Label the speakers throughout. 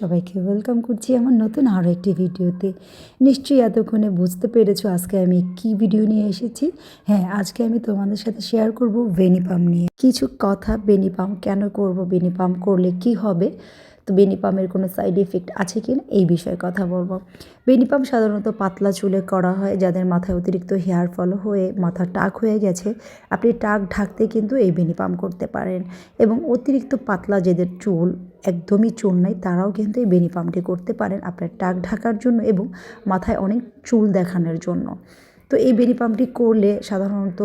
Speaker 1: সবাইকে ওয়েলকাম করছি আমার নতুন আরও একটি ভিডিওতে। নিশ্চয়ই এতক্ষণে বুঝতে পেরেছ আজকে আমি কি ভিডিও নিয়ে এসেছি। হ্যাঁ আজকে আমি তোমাদের সাথে শেয়ার করব বেনিপাম নিয়ে। কিছু কথা বেনিপাম কেন করব বেনিপাম করলে কি হবে? তো বেনিপামের কোনো সাইড এফেক্ট আছে কি না? এই বিষয়ে কথা বলব। বেনিপাম সাধারণত পাতলা চুলে করা হয়, যাদের মাথায় অতিরিক্ত হেয়ার ফল হয়ে মাথা টাক হয়ে গেছে। আপনি টাক ঢাকতে কিন্তু এই বেনিপাম করতে পারেন। এবং অতিরিক্ত পাতলা যাদের চুল, একদমই চুল নাই, তারাও কিন্তু এই বেনিপামটি করতে পারেন আপনার টাক ঢাকার জন্য এবং মাথায় অনেক চুল দেখানোর জন্য। তো এই বেলি পাম্পটি করলে সাধারণত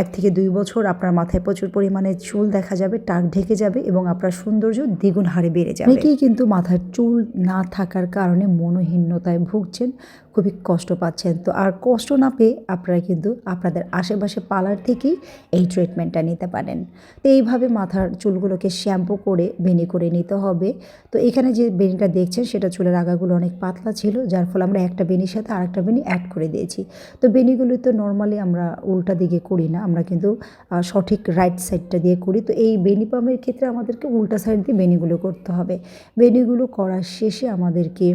Speaker 1: এক থেকে দুই বছর আপনার মাথায় প্রচুর পরিমাণে চুল দেখা যাবে, টাক ঢেকে যাবে এবং আপনার সৌন্দর্য দ্বিগুণ হারে বেড়ে যাবে। অনেকেই কিন্তু মাথার চুল না থাকার কারণে মনোহীনতায় ভুগছেন। খুবই কষ্ট পাচ্ছেন। তো আর কষ্ট না পেয়ে আপনারা কিন্তু আপনাদের আশেপাশে পার্লার থেকেই এই ট্রিটমেন্টটা নিতে পারেন। তো এইভাবে মাথার চুলগুলোকে শ্যাম্পু করে, বেনি করে নিতে হবে। তো এখানে যে বেনিটা দেখছেন, সেটা চুলের আগাগুলো অনেক পাতলা ছিল, যার ফলে আমরা একটা বেনির সাথে আরেকটা বেনি অ্যাড করে দিয়েছি। তো বেনিগুলো তো নর্মালি আমরা উল্টা দিকে করি না, আমরা কিন্তু সঠিক রাইট সাইডটা দিয়ে করি। তো এই বেনি পামের ক্ষেত্রে আমাদেরকে উল্টা সাইড দিয়ে বেনিগুলো করতে হবে। বেনিগুলো করার শেষে আমাদেরকে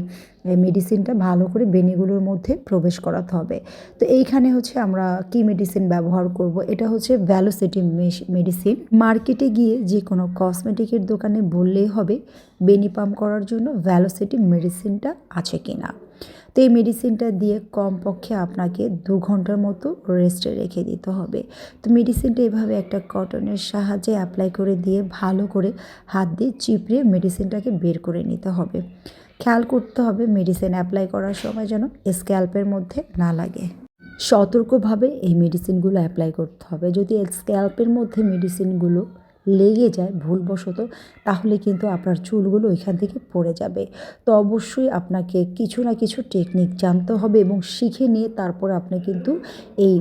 Speaker 1: মেডিসিনটা ভালো করে বেনিগুলোর মধ্যে প্রবেশ করাতে হবে। তো এইখানে হচ্ছে আমরা কি মেডিসিন ব্যবহার করব? এটা হচ্ছে ভ্যালোসিটি মেডিসিন মার্কেটে গিয়ে যে কোনো কসমেটিকের দোকানে বললেই হবে বেনি পাম্প করার জন্য ভ্যালোসিটি মেডিসিনটা আছে কি না তো এই মেডিসিনটা দিয়ে কমপক্ষে আপনাকে দু ঘণ্টার মতো রেস্টে রেখে দিতে হবে। তো মেডিসিনটা এভাবে একটা কটনের সাহায্যে অ্যাপ্লাই করে দিয়ে ভালো করে হাত দিয়ে চিপড়ে মেডিসিনটাকে বের করে নিতে হবে। খেয়াল করতে হবে মেডিসিন অ্যাপ্লাই করার সময় যেন স্ক্যাল্পের মধ্যে না লাগে। সতর্কভাবে এই মেডিসিনগুলো অ্যাপ্লাই করতে হবে। যদি স্ক্যাল্পের মধ্যে মেডিসিনগুলো লেগে যায় ভুলবশত, তাহলে কিন্তু আপনার চুলগুলো ওইখান থেকে পড়ে যাবে। তো অবশ্যই আপনাকে কিছু না কিছু টেকনিক জানতে হবে এবং শিখে নিয়ে তারপর আপনি কিন্তু এই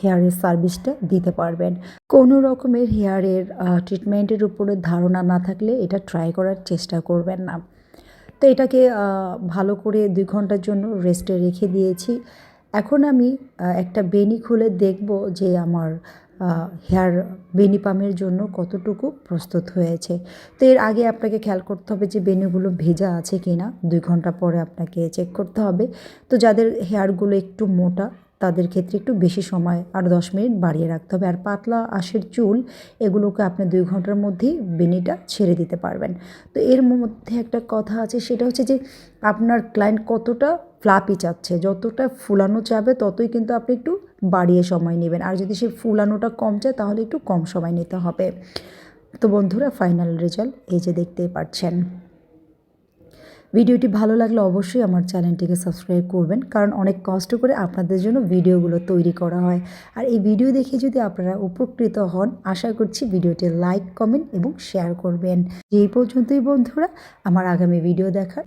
Speaker 1: হেয়ারের সার্ভিসটা দিতে পারবেন। কোনো রকমের হেয়ারের ট্রিটমেন্টের উপরে ধারণা না থাকলে এটা ট্রাই করার চেষ্টা করবেন না। তো এটাকে ভালো করে দুই ঘণ্টার জন্য রেস্টে রেখে দিয়েছি। এখন আমি একটা বেনি খুলে দেখব যে আমার হেয়ার বেনি পামের জন্য কতটুকু প্রস্তুত হয়েছে। তো এর আগে আপনাকে খেয়াল করতে হবে যে বেনিগুলো ভেজা আছে কি না দুই ঘণ্টা পরে আপনাকে চেক করতে হবে। তো যাদের হেয়ারগুলো একটু মোটা তাদের ক্ষেত্রে একটু বেশি সময় আর দশ মিনিট বাড়িয়ে রাখতে হবে। আর পাতলা আশের চুল, এগুলোকে আপনি দুই ঘণ্টার মধ্যেই বেনিটা ছেড়ে দিতে পারবেন। তো এর মধ্যে একটা কথা আছে, সেটা হচ্ছে যে আপনার ক্লায়েন্ট কতটা ফ্লাপি চাচ্ছে, যতটা ফুলানো চাবে ততই কিন্তু আপনি একটু বাড়িয়ে সময় নেবেন। আর যদি সে ফুলানোটা কম চায় তাহলে একটু কম সময় নিতে হবে। তো বন্ধুরা ফাইনাল রেজাল্ট এই যে দেখতেই পাচ্ছেন। ভিডিওটি ভালো লাগলে অবশ্যই আমার চ্যানেলটিকে সাবস্ক্রাইব করবেন, কারণ অনেক কষ্ট করে আপনাদের জন্য ভিডিওগুলো তৈরি করা হয়। আর এই ভিডিও দেখে যদি আপনারা উপকৃত হন, আশা করছি ভিডিওটি লাইক, কমেন্ট এবং শেয়ার করবেন। এই পর্যন্তই বন্ধুরা, আমার আগামী ভিডিও দেখার